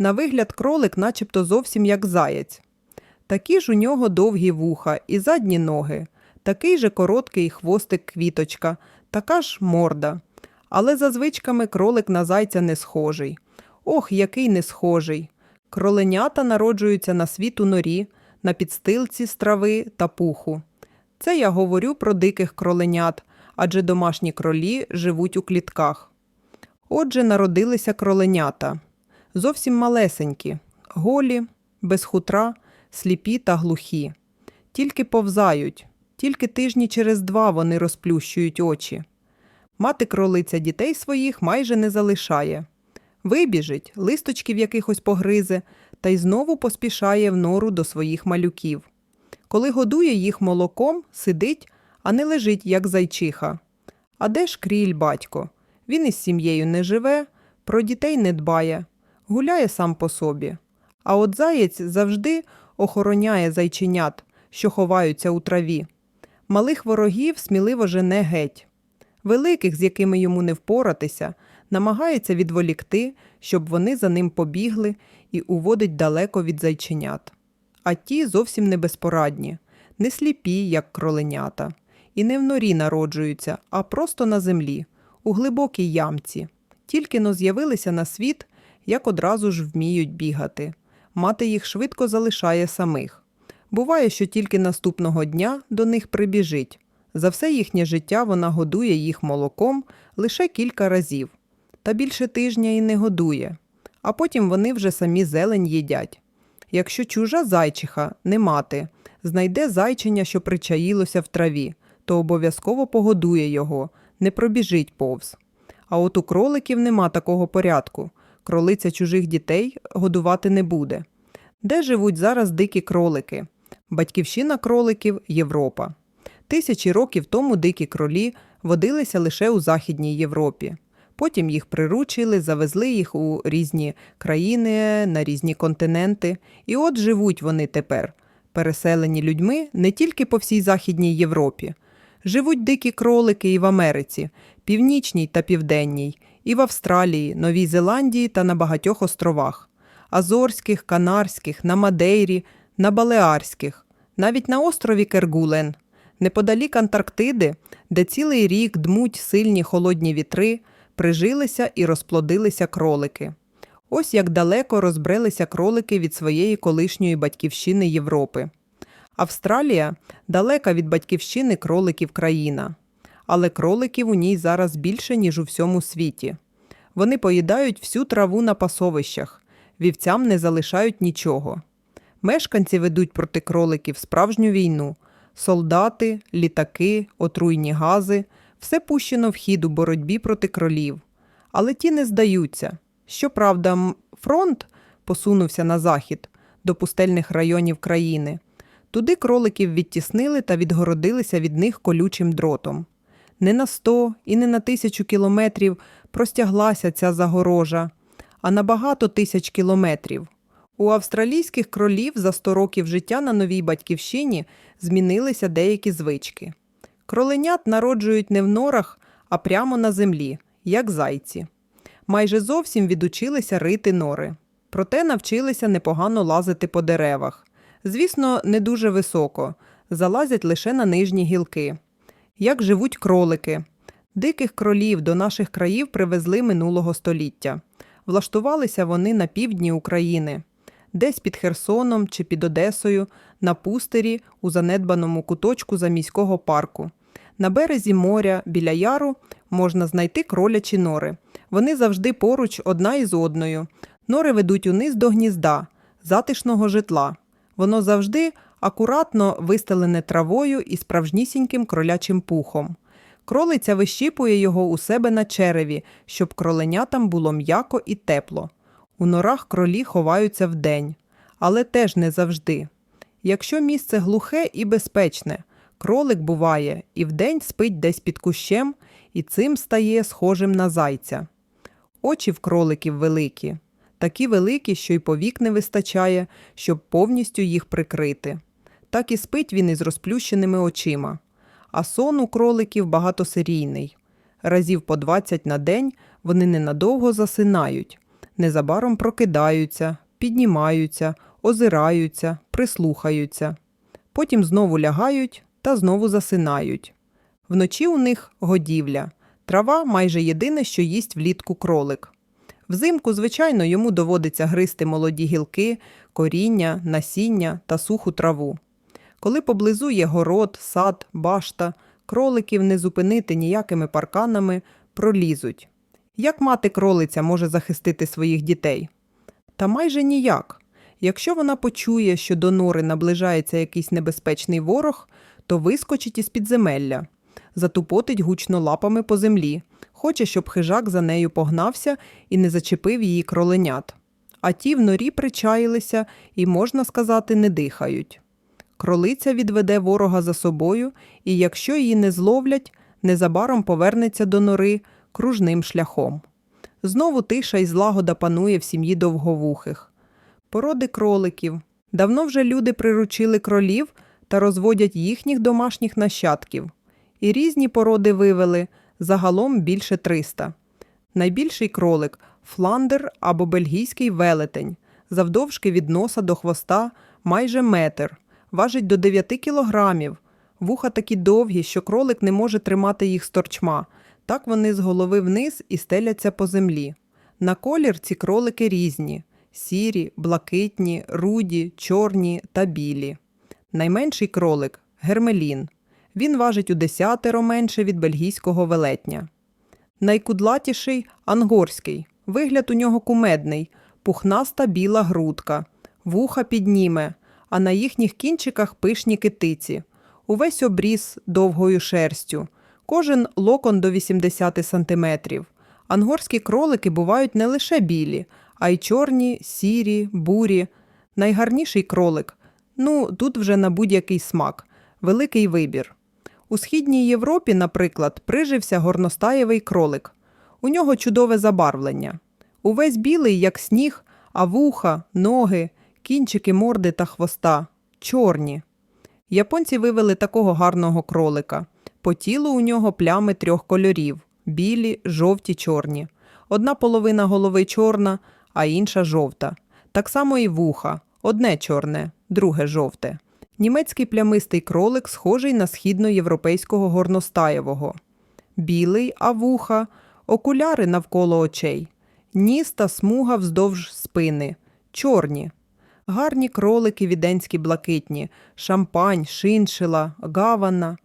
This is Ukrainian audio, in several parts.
На вигляд кролик начебто зовсім як заєць. Такі ж у нього довгі вуха і задні ноги, такий же короткий хвостик квіточка, така ж морда. Але за звичками кролик на зайця не схожий. Ох, який не схожий. Кроленята народжуються на світ у норі, на підстилці з трави та пуху. Це я говорю про диких кроленят, адже домашні кролі живуть у клітках. Отже, народилися кроленята. Зовсім малесенькі, голі, без хутра, сліпі та глухі. Тільки повзають, тільки тижні через два вони розплющують очі. Мати кролиця дітей своїх майже не залишає. Вибіжить, листочків якихось погризе, та й знову поспішає в нору до своїх малюків. Коли годує їх молоком, сидить, а не лежить, як зайчиха. А де ж кріль батько? Він із сім'єю не живе, про дітей не дбає, гуляє сам по собі. А от заєць завжди охороняє зайченят, що ховаються у траві. Малих ворогів сміливо жене геть. Великих, з якими йому не впоратися, намагається відволікти, щоб вони за ним побігли і уводить далеко від зайченят. А ті зовсім не безпорадні, не сліпі, як кроленята, і не в норі народжуються, а просто на землі, у глибокій ямці. Тільки но з'явилися на світ, як одразу ж вміють бігати. Мати їх швидко залишає самих. Буває, що тільки наступного дня до них прибіжить. За все їхнє життя вона годує їх молоком лише кілька разів, та більше тижня і не годує, а потім вони вже самі зелень їдять. Якщо чужа зайчиха, не мати, знайде зайчиня, що причаїлося в траві, то обов'язково погодує його, не пробіжить повз. А от у кроликів нема такого порядку. Кролиця чужих дітей годувати не буде. Де живуть зараз дикі кролики? Батьківщина кроликів Європа. Тисячі років тому дикі кролі водилися лише у Західній Європі. Потім їх приручили, завезли їх у різні країни, на різні континенти. І от живуть вони тепер, переселені людьми не тільки по всій Західній Європі. Живуть дикі кролики і в Америці, Північній та Південній, і в Австралії, Новій Зеландії та на багатьох островах Азорських, Канарських, на Мадейрі, на Балеарських, навіть на острові Кергулен. Неподалік Антарктиди, де цілий рік дмуть сильні холодні вітри, прижилися і розплодилися кролики. Ось як далеко розбрелися кролики від своєї колишньої батьківщини Європи. Австралія далека від батьківщини кроликів країна, але кроликів у ній зараз більше, ніж у всьому світі. Вони поїдають всю траву на пасовищах, вівцям не залишають нічого. Мешканці ведуть проти кроликів справжню війну. Солдати, літаки, отруйні гази все пущено в хід у боротьбі проти кролів. Але ті не здаються. Щоправда, фронт посунувся на захід до пустельних районів країни. Туди кроликів відтіснили та відгородилися від них колючим дротом. Не на сто і не на тисячу кілометрів простяглася ця загорожа, а на багато тисяч кілометрів. У австралійських кролів за 100 років життя на новій батьківщині змінилися деякі звички. Кроленят народжують не в норах, а прямо на землі, як зайці. Майже зовсім відучилися рити нори. Проте навчилися непогано лазити по деревах. Звісно, не дуже високо, залазять лише на нижні гілки. Як живуть кролики. Диких кролів до наших країв привезли минулого століття. Влаштувалися вони на півдні України, десь під Херсоном чи під Одесою, на пустирі у занедбаному куточку заміського парку. На березі моря біля яру можна знайти кролячі нори. Вони завжди поруч одна із одною. Нори ведуть униз до гнізда, затишного житла. Воно завжди акуратно вистелене травою і справжнісіньким кролячим пухом. Кролиця вищіпує його у себе на череві, щоб кроленятам було м'яко і тепло. У норах кролі ховаються вдень, але теж не завжди. Якщо місце глухе і безпечне, кролик буває і вдень спить десь під кущем, і цим стає схожим на зайця. Очі в кроликів великі, такі великі, що й повік не вистачає, щоб повністю їх прикрити. Так і спить він із розплющеними очима. А сон у кроликів багатосерійний. Разів по 20 на день вони ненадовго засинають. незабаром прокидаються, піднімаються, озираються, прислухаються. Потім знову лягають та знову засинають. Вночі у них годівля. Трава майже єдине, що їсть влітку кролик. Взимку, звичайно, йому доводиться гризти молоді гілки, коріння, насіння та суху траву. Коли поблизу є город, сад, башта, кроликів не зупинити ніякими парканами, пролізуть. Як мати кролиця може захистити своїх дітей? Та майже ніяк. Якщо вона почує, що до нори наближається якийсь небезпечний ворог, то вискочить із підземелля, затупотить гучно лапами по землі, хоче, щоб хижак за нею погнався і не зачепив її кроленят. А ті в норі причаїлися і, можна сказати, не дихають. Кролиця відведе ворога за собою, і якщо її не зловлять, незабаром повернеться до нори кружним шляхом. Знову тиша і злагода панує в сім'ї довговухих. Породи кроликів. Давно вже люди приручили кролів та розводять їхніх домашніх нащадків. І різні породи вивели загалом більше 300. Найбільший кролик фландер або бельгійський велетень, завдовжки від носа до хвоста майже метр, важить до 9 кілограмів. Вуха такі довгі, що кролик не може тримати їх з торчма. Так вони з голови вниз і стеляться по землі. На колір ці кролики різні: сірі, блакитні, руді, чорні та білі. Найменший кролик гермелін. Він важить у десятеро менше від бельгійського велетня. Найкудлатіший ангорський. Вигляд у нього кумедний, пухнаста біла грудка, вуха підніме, а на їхніх кінчиках пишні китиці. Увесь обріз довгою шерстю. Кожен локон до 80 сантиметрів. Ангорські кролики бувають не лише білі, а й чорні, сірі, бурі. Найгарніший кролик. Ну, тут вже на будь-який смак. Великий вибір. У східній Європі, наприклад, прижився горностаєвий кролик. У нього чудове забарвлення. Увесь білий, як сніг, а вуха, ноги, кінчики морди та хвоста чорні. Японці вивели такого гарного кролика. По тілу у нього плями трьох кольорів білі, жовті, чорні. Одна половина голови чорна, а інша жовта. Так само і вуха. Одне чорне, друге жовте. Німецький плямистий кролик схожий на східноєвропейського горностаєвого. Білий, а вуха, окуляри навколо очей, ніс та смуга вздовж спини, чорні. Гарні кролики віденські блакитні, шампань, шиншила, гавана.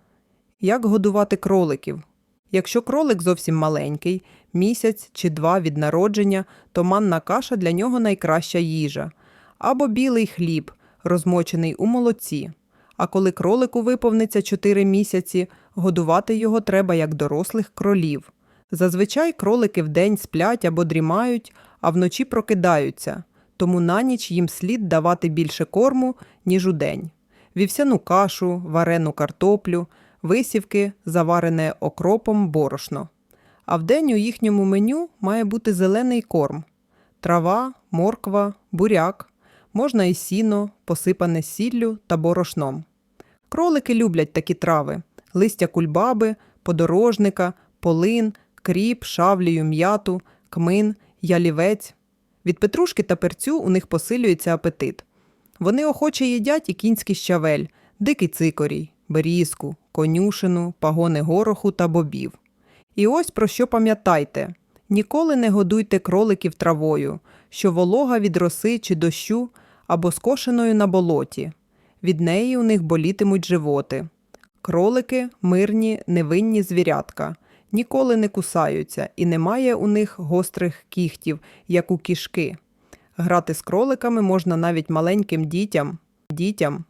Як годувати кроликів? Якщо кролик зовсім маленький, місяць чи два від народження, то манна каша для нього найкраща їжа. Або білий хліб, розмочений у молоці. А коли кролику виповниться 4 місяці, годувати його треба як дорослих кролів. Зазвичай кролики вдень сплять або дрімають, а вночі прокидаються, тому на ніч їм слід давати більше корму, ніж удень. Вівсяну кашу, варену картоплю, висівки, заварене окропом борошно. А вдень у їхньому меню має бути зелений корм трава, морква, буряк, можна і сіно, посипане сіллю та борошном. Кролики люблять такі трави: листя кульбаби, подорожника, полин, кріп, шавлію, м'яту, кмин, ялівець. Від петрушки та перцю у них посилюється апетит. Вони охоче їдять і кінський щавель, дикий цикорій, берізку, конюшину, пагони гороху та бобів. І ось про що пам'ятайте: ніколи не годуйте кроликів травою, що волога від роси чи дощу або скошеною на болоті. Від неї у них болітимуть животи. Кролики мирні, невинні звірятка, ніколи не кусаються і немає у них гострих кіхтів, як у кішки. Грати з кроликами можна навіть маленьким дітям, дітям